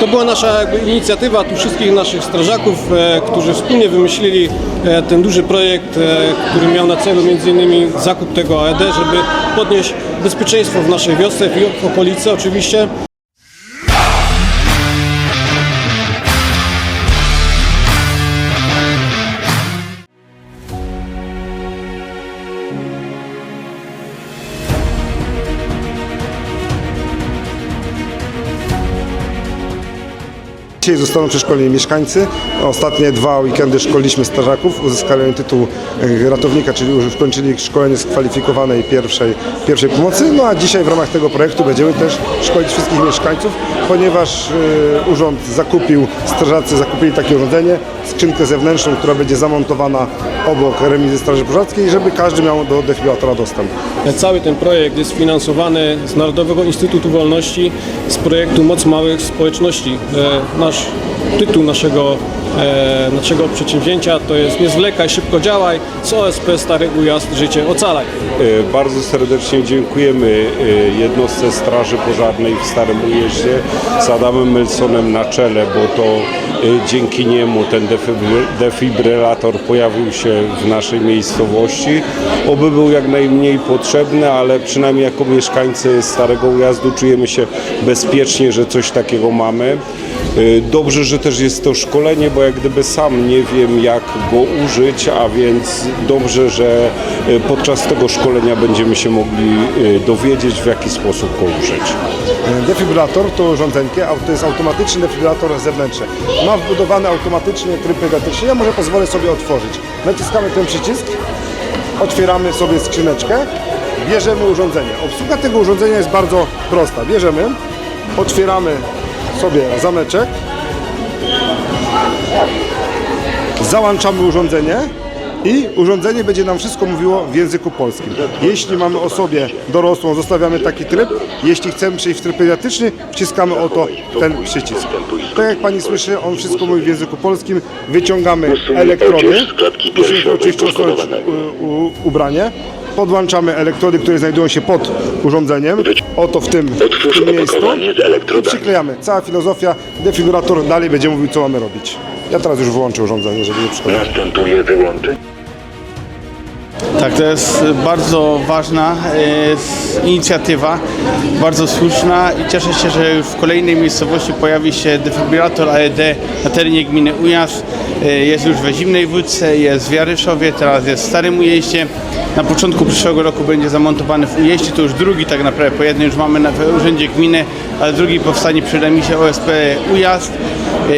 To była nasza jakby inicjatywa tu wszystkich naszych strażaków, e, którzy wspólnie wymyślili e, ten duży projekt, e, który miał na celu m.in. zakup tego AED, żeby podnieść bezpieczeństwo w naszej wiosce i w okolicy oczywiście. Dzisiaj zostaną przeszkoleni mieszkańcy. Ostatnie dwa weekendy szkoliliśmy strażaków. Uzyskali tytuł e, ratownika, czyli już skończyli szkolenie skwalifikowanej pierwszej, pierwszej pomocy. No a dzisiaj w ramach tego projektu będziemy też szkolić wszystkich mieszkańców, ponieważ e, urząd zakupił, strażacy zakupili takie urządzenie, skrzynkę zewnętrzną, która będzie zamontowana obok remizy Straży Pożarskiej, żeby każdy miał do defibrylatora dostęp. Cały ten projekt jest finansowany z Narodowego Instytutu Wolności, z projektu Moc Małych Społeczności. E, Nasz tytuł naszego, e, naszego przedsięwzięcia to jest Nie zwlekaj, szybko działaj, z OSP Stary Ujazd, życie ocalaj. E, Bardzo serdecznie dziękujemy e, jednostce Straży Pożarnej w Starym Ujeździe z Adamem Melsonem na czele, bo to e, dzięki niemu ten defibrylator pojawił się w naszej miejscowości. Oby był jak najmniej potrzebny, ale przynajmniej jako mieszkańcy Starego Ujazdu czujemy się bezpiecznie, że coś takiego mamy. E, Dobrze, że też jest to szkolenie, bo jak gdyby sam nie wiem jak go użyć, a więc dobrze, że e, podczas tego szkolenia będziemy się mogli e, dowiedzieć w jaki sposób go użyć. Defibrylator to urządzenkie, to jest automatyczny defibrylator zewnętrzny. Ma wbudowany automatyczny tryb pediatryczny. Ja może pozwolę sobie otworzyć. Naciskamy ten przycisk, otwieramy sobie skrzyneczkę, bierzemy urządzenie. Obsługa tego urządzenia jest bardzo prosta. Bierzemy, otwieramy sobie zameczek, załączamy urządzenie i urządzenie będzie nam wszystko mówiło w języku polskim. Jeśli mamy osobę dorosłą, zostawiamy taki tryb. Jeśli chcemy przejść w tryb pediatryczny, wciskamy oto ten przycisk. Tak jak pani słyszy, on wszystko mówi w języku polskim. Wyciągamy elektrody. Musimy oczywiście u, ubranie. Podłączamy elektrody, które znajdują się pod urządzeniem. Oto w tym, w tym miejscu. I przyklejamy. Cała filozofia, defibrylator dalej będzie mówił, co mamy robić. Ja teraz już wyłączę urządzenie, żeby nie przeszkadzać. Następuje wyłączenie. Tak, to jest bardzo ważna e, inicjatywa, bardzo słuszna i cieszę się, że już w kolejnej miejscowości pojawi się defibrylator AED na terenie gminy Ujazd. E, Jest już we Zimnej Wódce, jest w Jaryszowie, teraz jest w Starym Ujeździe. Na początku przyszłego roku będzie zamontowany w Ujeździe, to już drugi tak naprawdę, po jednym już mamy na urzędzie gminy, ale drugi powstanie przy remisie OSP Ujazd.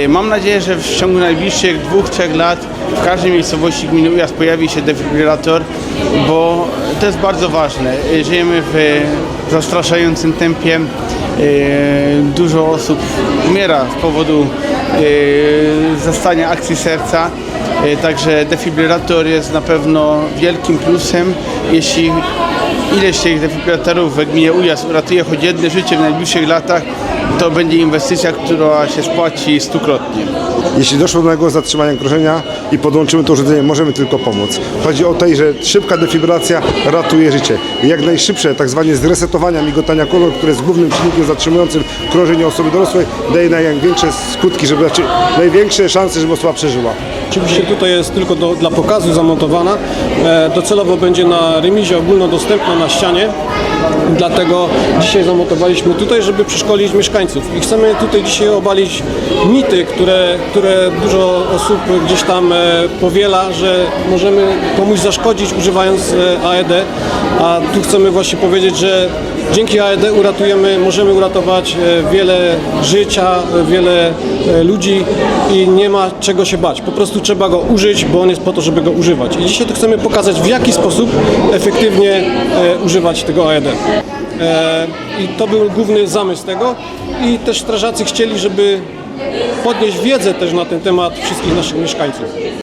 E, Mam nadzieję, że w ciągu najbliższych dwóch, trzech lat w każdej miejscowości gminy Ujazd pojawi się defibrylator, bo to jest bardzo ważne. E, Żyjemy w zastraszającym tempie. E, Dużo osób umiera z powodu e, zastania akcji serca. E, Także defibrylator jest na pewno wielkim plusem. Jeśli ileś tych defibrylatorów w gminie Ujazd uratuje choć jedno życie w najbliższych latach, to będzie inwestycja, która się spłaci stukrotnie. Jeśli doszło do nagłego zatrzymania krążenia i podłączymy to urządzenie, możemy tylko pomóc. Chodzi o to, że szybka defibrylacja ratuje życie. I Jak najszybsze tak zwane zresetowania migotania kolor, które jest głównym czynnikiem zatrzymującym krążenie osoby dorosłej, daje największe skutki, żeby, znaczy największe szanse, żeby osoba przeżyła. Oczywiście tutaj jest tylko do, dla pokazu zamontowana. E, docelowo będzie na remizie ogólnodostępna na ścianie. Dlatego dzisiaj zamontowaliśmy tutaj, żeby przeszkolić mieszkańców. I chcemy tutaj dzisiaj obalić mity, które, które dużo osób gdzieś tam e, powiela, że możemy komuś zaszkodzić używając e, AED. A tu chcemy właśnie powiedzieć, że dzięki AED uratujemy, możemy uratować e, wiele życia, wiele ludzi i nie ma czego się bać. Po prostu trzeba go użyć, bo on jest po to, żeby go używać. I dzisiaj tu chcemy pokazać, w jaki sposób efektywnie używać tego AED. E, I to był główny zamysł tego. I też strażacy chcieli, żeby podnieść wiedzę też na ten temat wszystkich naszych mieszkańców.